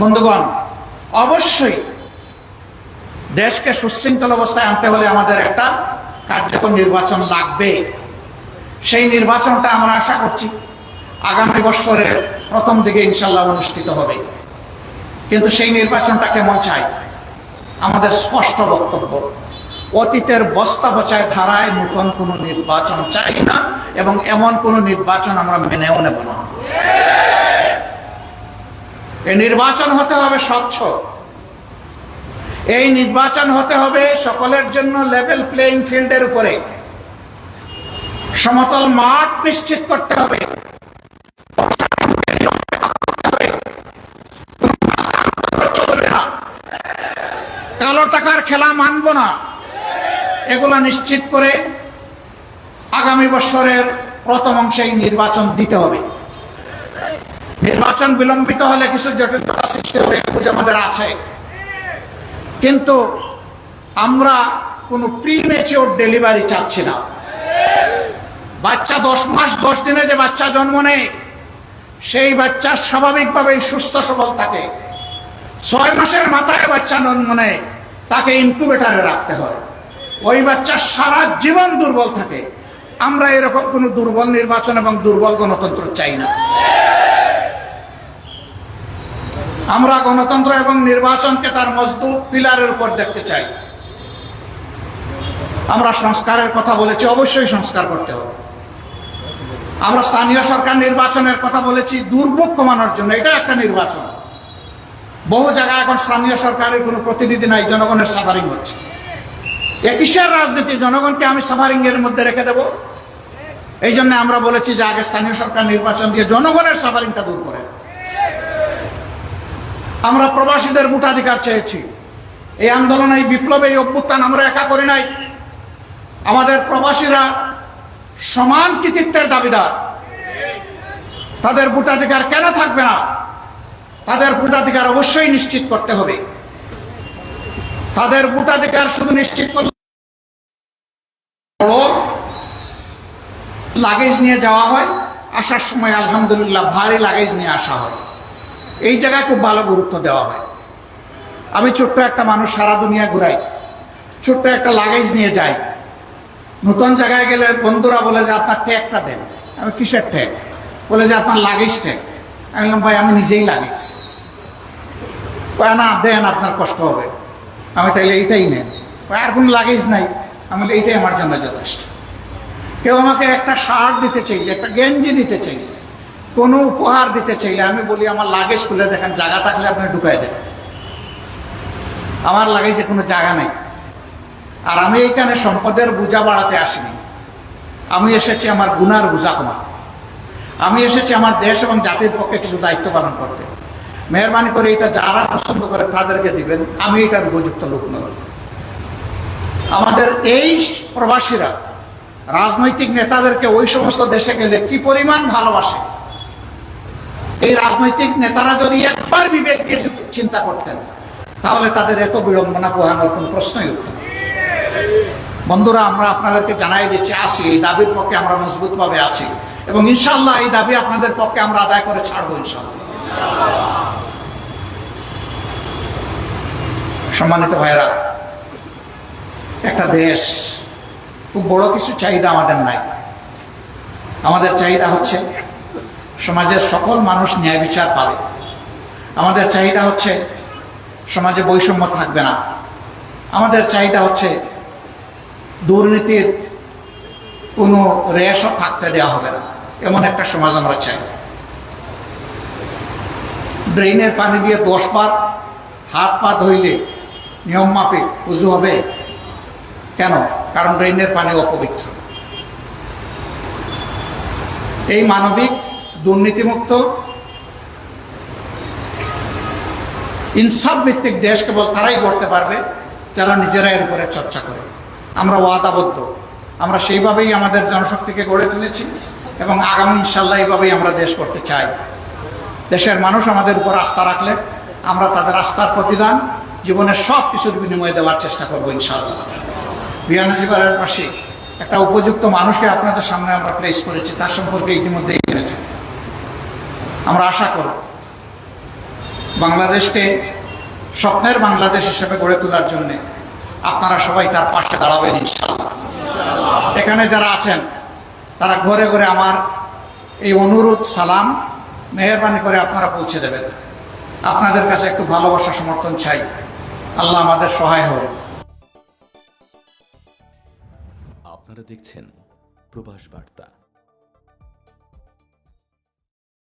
বন্ধুগণ, অবশ্যই দেশকে সুশৃঙ্খল অবস্থায় আনতে হলে আমাদের একটা কার্যকর নির্বাচন লাগবে। সেই নির্বাচনটা আমরা আশা করছি আগামী বছরের প্রথম দিকে ইনশাল্লাহ অনুষ্ঠিত হবে। কিন্তু সেই নির্বাচনটা কেমন চাই? আমাদের স্পষ্ট বক্তব্য, অতীতের বস্তা বচায় ধারায় নতুন কোনো নির্বাচন চাই না এবং এমন কোনো নির্বাচন আমরা মেনেও নেব না। এই নির্বাচন হতে হবে স্বচ্ছ। এই নির্বাচন হতে হবে সকলের জন্য লেভেল প্লেইং ফিল্ডের উপরে। সমতল মাঠ নিশ্চিত করতে হবে। কালো টাকার খেলা মানব না। এগুলা নিশ্চিত করে আগামী বছরের প্রথম অংশে নির্বাচন দিতে হবে। নির্বাচন বিলম্বিত হলে কিছু জটিলতা সৃষ্টি হবে আমাদের আছে। কিন্তু আমরা কোনো প্রিমেচিওর ডেলিভারি চাচ্ছি না। বাচ্চা দশ মাস, দশ দিনে যে বাচ্চা জন্ম নেয়, সেই বাচ্চা স্বাভাবিকভাবেই সুস্থ, সবল থাকে। ছয় মাসের মাথায় বাচ্চা জন্ম নেয়, তাকে ইনকুবেটারে রাখতে হয়। ওই বাচ্চা সারা জীবন দুর্বল থাকে। আমরা এরকম কোনো দুর্বল নির্বাচন এবং দুর্বল গণতন্ত্র চাই না। আমরা গণতন্ত্র এবং নির্বাচনকে তার মজবুত পিলারের উপর দেখতে চাই। আমরা সংস্কারের কথা বলেছি, অবশ্যই সংস্কার করতে হবে। আমরা স্থানীয় সরকার নির্বাচনের কথা বলেছি, দুর্ভোগ কমানোর জন্য, এটা একটা নির্বাচন। বহু জায়গায় এখন স্থানীয় সরকারের কোনো প্রতিনিধি নাই, জনগণের সাফারিং হচ্ছে। এ কিসের রাজনীতি? জনগণকে আমি সাফারিং এর মধ্যে রেখে দেব। এই জন্য আমরা বলেছি যে আগে স্থানীয় সরকার নির্বাচন দিয়ে জনগণের সাফারিংটা দূর করে আমরা প্রবাসীদের ভোটাধিকার চেয়েছি। এই আন্দোলন, এই বিপ্লবে এই অভ্যুত্থান আমরা একা করি নাই। আমাদের প্রবাসীরা সমান কৃতিত্বের দাবিদার। তাদের ভোটাধিকার কেন থাকবে না? তাদের ভোটাধিকার অবশ্যই নিশ্চিত করতে হবে। তাদের ভোটাধিকার শুধু নিশ্চিত করলে লাগেজ নিয়ে যাওয়া হয়, আসার সময় আলহামদুলিল্লাহ ভারী লাগেজ নিয়ে আসা হয়। এই জায়গায় খুব ভালো গুরুত্ব দেওয়া হয়। আমি ছোট্ট একটা মানুষ সারা দুনিয়া ঘুরাই। ছোট্ট একটা লাগেজ নিয়ে যাই। নতুন জায়গায় গেলে বন্ধুরা বলে যে, আপনার ট্যাগটা দেন। আমি, কিসের ট্যাগ বলে যে, আপনার লাগেজ ট্যাগ আমি বললাম, ভাই, আমি নিজেই লাগেজ না, দেন, আপনার কষ্ট হবে। আমি, তাইলে এইটাই নেন। আর কোনো লাগেজ নাই। আমি এইটাই আমার জন্য যথেষ্ট। কেউ আমাকে একটা শার্ট দিতে চাইলে, একটা গেঞ্জি দিতে চাইলে কোনো উপহার দিতে চাইলে আমি বলি, আমার লাগেজ খুলে দেখেন, জায়গা থাকলে আপনি ঢুকাই দেন। আমার লাগেজে কোনো জায়গা নেই। আর আমি এইখানে সম্পদের বোঝা বাড়াতে আসিনি। আমি এসেছি আমার গুনার বোঝা কমাতে। আমি এসেছি আমার দেশ এবং জাতির পক্ষে কিছু দায়িত্ব পালন করতে। মেহরবানি করে এটা যারা পছন্দ করে তাদেরকে দিবেন, আমি এটার উপযুক্ত লোক নই। আমাদের এই প্রবাসীরা, রাজনৈতিক নেতাদেরকে ওই সমস্ত দেশে গেলে কি পরিমাণ ভালোবাসে? এই রাজনৈতিক নেতারা যদি একবার বিবেক দিয়ে চিন্তা করতেন, তাহলে তাদের এত বিড়ম্বনা পোহানোর কোনো প্রশ্নই উঠত বন্ধুরা, আমরা আপনাদেরকে জানাই দিচ্ছি, আসি, এই দাবির পক্ষে আমরা মজবুতভাবে আছি এবং ইনশাল্লাহ এই দাবি আপনাদের পক্ষে আমরা আদায় করে ছাড়বো ইনশাল্লাহ সম্মানিত ভাইয়েরা, একটা দেশ খুব বড় কিছু চাহিদা আমাদের নাই। আমাদের চাহিদা হচ্ছে সমাজের সকল মানুষ ন্যায় বিচার পাবে। আমাদের চাহিদা হচ্ছে সমাজে বৈষম্য থাকবে না। আমাদের চাহিদা হচ্ছে দুর্নীতির কোনো রেশও থাকতে দেওয়া হবে না। এমন একটা সমাজ আমরা চাই। ড্রেনের পানি দিয়ে দশ বার হাত পা ধইলে নিয়ম মাফিক উজু হবে? কেন? কারণ ড্রেনের পানি অপবিত্র। এই মানবিক দুর্নীতিমুক্ত। ইনসাফ ভিত্তিক দেশ কেবল তারাই গড়তে পারবে, যারা নিজেরা এর উপরে চর্চা করে। আমরা ওয়াদাবদ্ধ। আমরা সেইভাবেই আমাদের জনশক্তিকে গড়ে তুলেছি এবং আগামী ইনশাল্লাহ এইভাবেই আমরা দেশ করতে চাই। দেশের মানুষ আমাদের উপর আস্থা রাখলে আমরা তাদের আস্থার প্রতিদান জীবনের সব কিছুর বিনিময়ে দেওয়ার চেষ্টা করব ইনশাআল্লাহ বিয়ানজিবারের পাশে একটা উপযুক্ত মানুষকে আপনাদের সামনে আমরা প্লেস করেছি, তার সম্পর্কে ইতিমধ্যেই জেনেছেন আমরা আশা করব। বাংলাদেশকে স্বপ্নের বাংলাদেশ হিসেবে গড়ে তোলার জন্য আপনারা সবাই তার পাশে দাঁড়াবেন এখানে যারা আছেন, তারা ঘরে ঘরে আমার এই অনুরোধ, সালাম, মেহরবানি করে আপনারা পৌঁছে দেবেন। আপনাদের কাছে একটু ভালোবাসা, সমর্থন চাই। আল্লাহ আমাদের সহায় হবে আপনারা দেখছেন প্রবাস বার্তা।